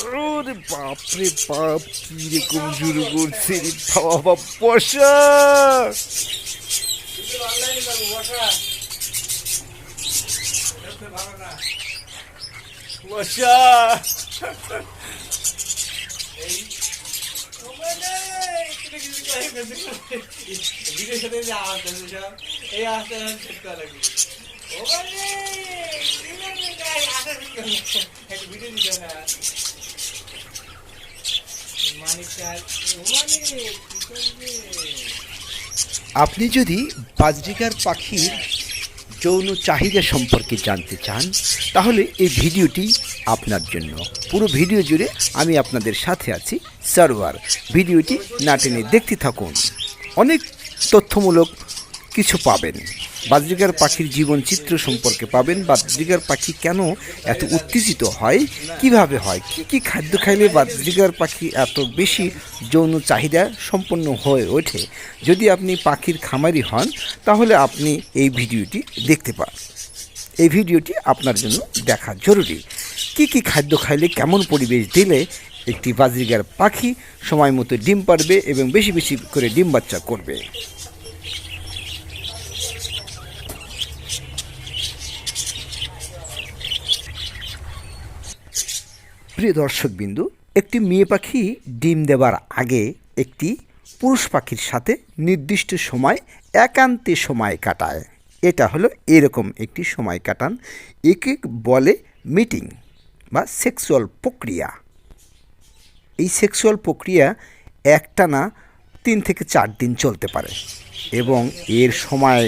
বাপরে বাপ রে বাবা বসা বসা এই আসতে সেট করা লাগবে আপনি যদি বাজরিকার পাখির যৌন চাহিদা সম্পর্কে জানতে চান, তাহলে এই ভিডিওটি আপনার জন্য। পুরো ভিডিও জুড়ে আমি আপনাদের সাথে আছি সার্ভার ভিডিওটি না টেনে দেখতে থাকুন। অনেক তথ্যমূলক কিছু পাবেন। বাজরিকার পাখির জীবন চিত্র সম্পর্কে পাবেন। বাজরিকার পাখি কেন এত উত্তেজিত হয়? কীভাবে হয়? কি কি খাদ্য খাইলে বাজরিকার পাখি এত বেশি যৌন চাহিদা সম্পন্ন হয়ে ওঠে? যদি আপনি পাখির খামারি হন, তাহলে আপনি এই ভিডিওটি দেখতে পান। এই ভিডিওটি আপনার জন্য দেখা জরুরি। কি কি খাদ্য খাইলে কেমন পরিবেশ দিলে একটি বাজরিকার পাখি সময় মতো ডিম পারবে এবং বেশি বেশি করে ডিম বাচ্চা করবে? প্রিয় দর্শকবিন্দু, একটি মেয়ে পাখি ডিম দেওয়ার আগে একটি পুরুষ পাখির সাথে নির্দিষ্ট সময়, একান্তে সময় কাটায়। এটা হলো এরকম একটি সময় কাটান একে বলে মিটিং বা সেক্সুয়াল প্রক্রিয়া। এই সেক্সুয়াল প্রক্রিয়া একটানা তিন থেকে চার দিন চলতে পারে এবং এর সময়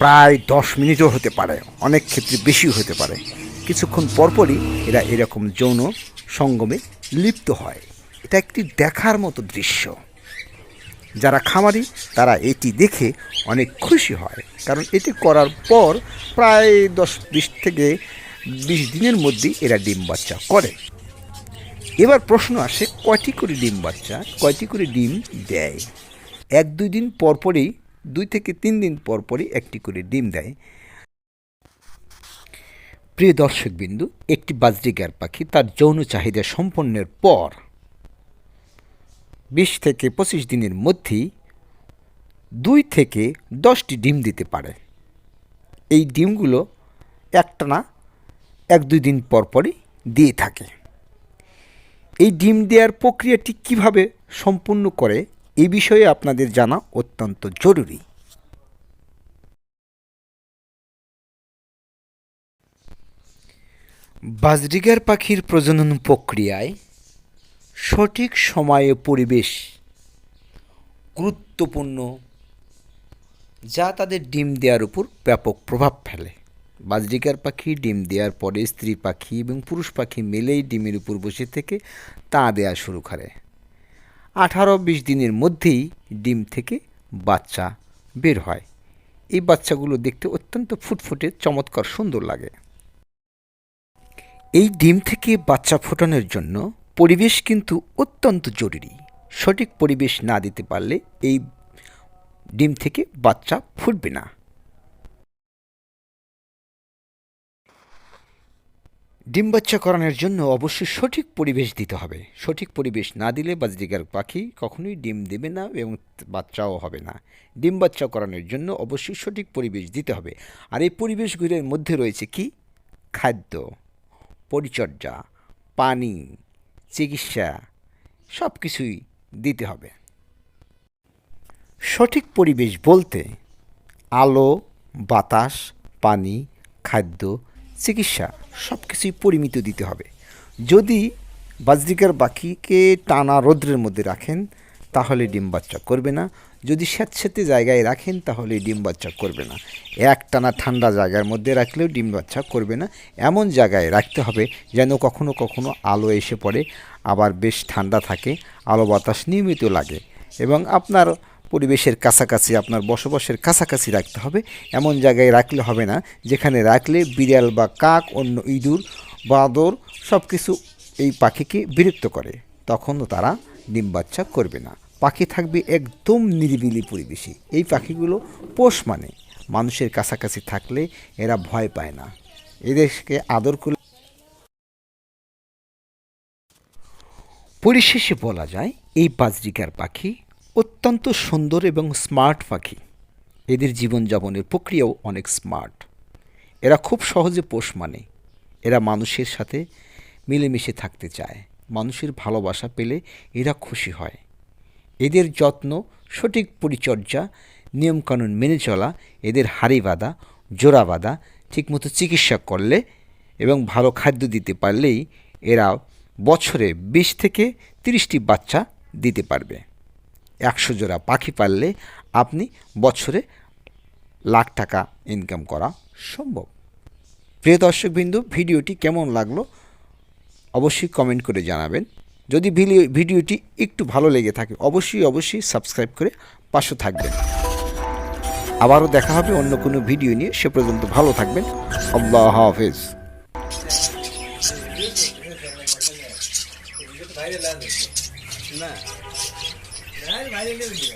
প্রায় দশ মিনিটও হতে পারে, অনেক ক্ষেত্রে বেশিও হতে পারে। কিছুক্ষণ পরপরই এরা এরকম যৌন সঙ্গমে লিপ্ত হয়। এটা একটি দেখার মতো দৃশ্য। যারা খামারি, তারা এটি দেখে অনেক খুশি হয়, কারণ এটি করার পর প্রায় দশ, বিশ থেকে বিশ দিনের মধ্যেই এরা ডিম বাচ্চা করে। এবার প্রশ্ন আসে, কয়টি করে ডিম বাচ্চা, কয়টি করে ডিম দেয়? এক, দুই দিন পরপরই, দুই থেকে তিন দিন পরপরই একটি করে ডিম দেয়। প্রিয় দর্শকবিন্দু, একটি বাজরিকার পাখি তার যৌন চাহিদা সম্পন্নের পর বিশ থেকে পঁচিশ দিনের মধ্যেই দুই থেকে দশটি ডিম দিতে পারে। এই ডিমগুলো একটানা এক দুই দিন পর পরই দিয়ে থাকে। এই ডিম দেওয়ার প্রক্রিয়াটি কীভাবে সম্পূর্ণ করে, এ বিষয়ে আপনাদের জানা অত্যন্ত জরুরি। বাজরিগার পাখির প্রজনন প্রক্রিয়ায় সঠিক সময়ে পরিবেশ গুরুত্বপূর্ণ, যা তাদের ডিম দেওয়ার উপর ব্যাপক প্রভাব ফেলে। বাজরিকার পাখি ডিম দেওয়ার পরে স্ত্রী পাখি এবং পুরুষ পাখি মিলেই ডিমের উপর বসে থেকে তা দেওয়া শুরু করে। আঠারো বিশ দিনের মধ্যেই ডিম থেকে বাচ্চা বের হয়। এই বাচ্চাগুলো দেখতে অত্যন্ত ফুটফুটে, চমৎকার, সুন্দর লাগে। এই ডিম থেকে বাচ্চা ফোটানোর জন্য পরিবেশ কিন্তু অত্যন্ত জরুরি। সঠিক পরিবেশ না দিতে পারলে এই ডিম থেকে বাচ্চা ফুটবে না। ডিম বাচ্চা করানোর জন্য অবশ্যই সঠিক পরিবেশ দিতে হবে। সঠিক পরিবেশ না দিলে বাজরিকার পাখি কখনোই ডিম দেবে না এবং বাচ্চাও হবে না। ডিম বাচ্চা করানোর জন্য অবশ্যই সঠিক পরিবেশ দিতে হবে। আর এই পরিবেশগুলির মধ্যে রয়েছে কি? খাদ্য। পরিচর্যা, পানি, চিকিৎসা সব কিছুই দিতে হবে। সঠিক পরিবেশ বলতে আলো, বাতাস, পানি, খাদ্য, চিকিৎসা সব কিছুই পরিমিত দিতে হবে। যদি বাজরিকার পাখিকে টানা রৌদ্রের মধ্যে রাখেন, তাহলে ডিম বাচ্চা করবে না। যদি স্যাঁতস্যাঁতে জায়গায় রাখেন তাহলে ডিম বাচ্চা করবে না। এক টানা ঠান্ডা জায়গার মধ্যে রাখলেও ডিম বাচ্চা করবে না। এমন জায়গায় রাখতে হবে যেন কখনো কখনো আলো এসে পড়ে, আবার বেশ ঠান্ডা থাকে, আলো বাতাস নিয়মিত লাগে এবং আপনার পরিবেশের কাছাকাছি, আপনার বসবাসের কাছাকাছি রাখতে হবে। এমন জায়গায় রাখলে হবে না, যেখানে রাখলে বিড়াল বা কাক, অন্য ইঁদুর, বাঁদর সব কিছু এই পাখিকে বিরক্ত করে। তখনও তারা ডিম বাচ্চা করবে না। পাখি থাকবে একদম নিরিবিলি পরিবেশে। এই পাখিগুলো পোষ মানে। মানুষের কাছাকাছি থাকলে এরা ভয় পায় না। এদেরকে আদর করলে পরিশেষে বলা যায়, এই বাজরিকার পাখি অত্যন্ত সুন্দর এবং স্মার্ট পাখি। এদের জীবনযাপনের প্রক্রিয়াও অনেক স্মার্ট। এরা খুব সহজে পোষ মানে। এরা মানুষের সাথে মিলেমিশে থাকতে চায়। মানুষের ভালোবাসা পেলে এরা খুশি হয়। এদের যত্ন, সঠিক পরিচর্যা, নিয়মকানুন মেনে চলা, এদের হাড়ি বাঁধা, জোড়া বাঁধা, ঠিকমতো চিকিৎসা করলে এবং ভালো খাদ্য দিতে পারলেই এরা বছরে বিশ থেকে তিরিশটি বাচ্চা দিতে পারবে। একশো জোড়া পাখি পারলে আপনি বছরে লাখ টাকা ইনকাম করা সম্ভব। প্রিয় দর্শকবিন্দু, ভিডিওটি কেমন লাগল? অবশ্যই কমেন্ট করে জানাবেন। যদি ভিডিওটি একটু ভালো লেগে থাকে, অবশ্যই অবশ্যই সাবস্ক্রাইব করে পাশে থাকবেন। আবারও দেখা হবে অন্য কোনো ভিডিও নিয়ে, সে পর্যন্ত ভালো থাকবেন। আল্লাহ হাফেজ। না ভাইরাল ভিডিও